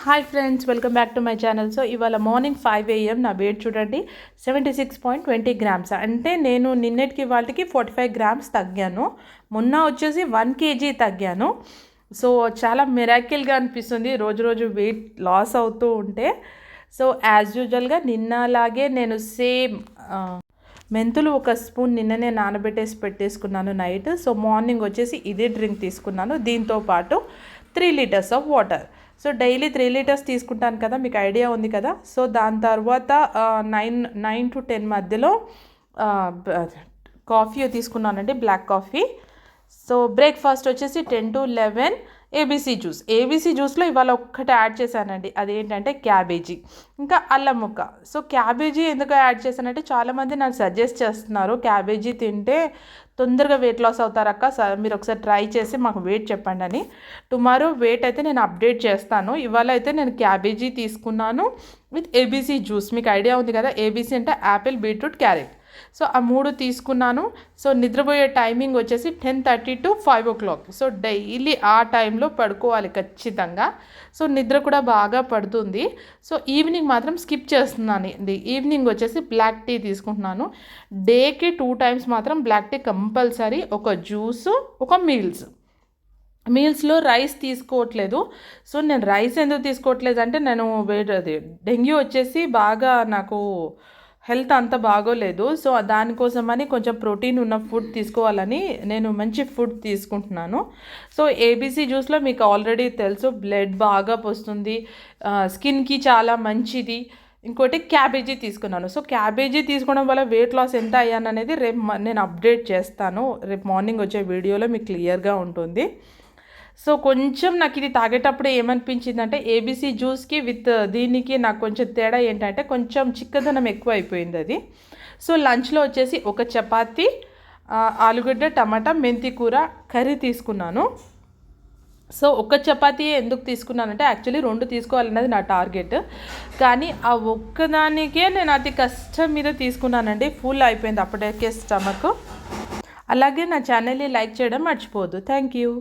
Hi friends welcome back to my channel so ఇవాళ morning five AM నా weight చూడండి. Seventy six point twenty grams అంటే నేను నిన్నటికి వాళ్ళకి ఫార్టీ ఫైవ్ గ్రామ్స్ తగ్గాను. మొన్న వచ్చేసి వన్ కేజీ తగ్గాను. సో చాలా మిరాకిల్గా అనిపిస్తుంది. రోజు రోజు వెయిట్ లాస్ అవుతూ ఉంటే. సో యాజ్ యూజువల్గా నిన్నలాగే నేను సేమ్ మెంతులు ఒక స్పూన్ నిన్ననే నానబెట్టేసి పెట్టేసుకున్నాను నైట్ సో మార్నింగ్ వచ్చేసి ఇదే డ్రింక్ తీసుకున్నాను. దీంతో పాటు three litres of water so daily three litres తీసుకుంటాను కదా మీకు ఐడియా ఉంది కదా. సో దాని తర్వాత నైన్ నైన్ టు టెన్ మధ్యలో కాఫీ తీసుకున్నానండి బ్లాక్ కాఫీ. సో బ్రేక్ఫాస్ట్ వచ్చేసి ten to eleven ABC juice ABC జ్యూస్లో ఇవాళ ఒక్కటి యాడ్ చేశానండి. అదేంటంటే క్యాబేజీ. ఇంకా అల్లం ముక్క. సో క్యాబేజీ ఎందుకు యాడ్ చేశానంటే చాలామంది నాకు సజెస్ట్ చేస్తున్నారు. క్యాబేజీ తింటే తొందరగా వెయిట్ లాస్ అవుతారక్క. మీరు ఒకసారి ట్రై చేసి మాకు వెయిట్ చెప్పండి అని. టుమారో వెయిట్ అయితే నేను అప్డేట్ చేస్తాను. ఇవాళ అయితే నేను క్యాబేజీ తీసుకున్నాను. విత్ ఏబీసీ జ్యూస్ మీకు ఐడియా ఉంది కదా? ఏబీసీ అంటే యాపిల్ బీట్రూట్ క్యారెట్. సో ఆ మూడు తీసుకున్నాను. సో నిద్రపోయే టైమింగ్ వచ్చేసి ten thirty to five o'clock so daily ఆ టైంలో పడుకోవాలి ఖచ్చితంగా. సో నిద్ర కూడా బాగా పడుతుంది. సో ఈవినింగ్ మాత్రం స్కిప్ చేస్తున్నాను. ఇది ఈవినింగ్ వచ్చేసి బ్లాక్ టీ తీసుకుంటున్నాను. డేకి టూ టైమ్స్ మాత్రం బ్లాక్ టీ కంపల్సరీ. ఒక జ్యూస్ ఒక మీల్స్ మీల్స్లో రైస్ తీసుకోవట్లేదు. సో నేను రైస్ ఎందుకు తీసుకోవట్లేదు అంటే నేను అది డెంగ్యూ వచ్చేసి బాగా నాకు హెల్త్ అంత బాగోలేదు. సో దానికోసమని కొంచెం ప్రోటీన్ ఉన్న ఫుడ్ తీసుకోవాలని నేను మంచి ఫుడ్ తీసుకుంటున్నాను. సో ఏబీసీ జ్యూస్లో మీకు ఆల్రెడీ తెలుసు బ్లడ్ బాగా వస్తుంది స్కిన్కి చాలా మంచిది. ఇంకోటి క్యాబేజీ తీసుకున్నాను. సో క్యాబేజీ తీసుకోవడం వల్ల వెయిట్ లాస్ ఎంత అయ్యాను అనేది రేపు నేను అప్డేట్ చేస్తాను. రేపు మార్నింగ్ వచ్చే వీడియోలో మీకు క్లియర్గా ఉంటుంది. సో కొంచెం నాకు ఇది తాగేటప్పుడు ఏమనిపించింది అంటే ఏబీసీ జ్యూస్కి విత్ దీనికి నాకు కొంచెం తేడా ఏంటంటే కొంచెం చిక్కదనం ఎక్కువ అయిపోయింది అది. సో లంచ్లో వచ్చేసి ఒక చపాతి ఆలుగడ్డ టమాటా మెంతి కూర కర్రీ తీసుకున్నాను. సో ఒక చపాతీ ఎందుకు తీసుకున్నానంటే యాక్చువల్లీ రెండు తీసుకోవాలన్నది నా టార్గెట్. కానీ ఆ ఒక్కదానికే నేను అతి కష్టం మీద తీసుకున్నానండి. ఫుల్ అయిపోయింది అప్పటికే స్టమక్. అలాగే నా ఛానల్ని లైక్ చేయడం మర్చిపోవద్దు. Thank you.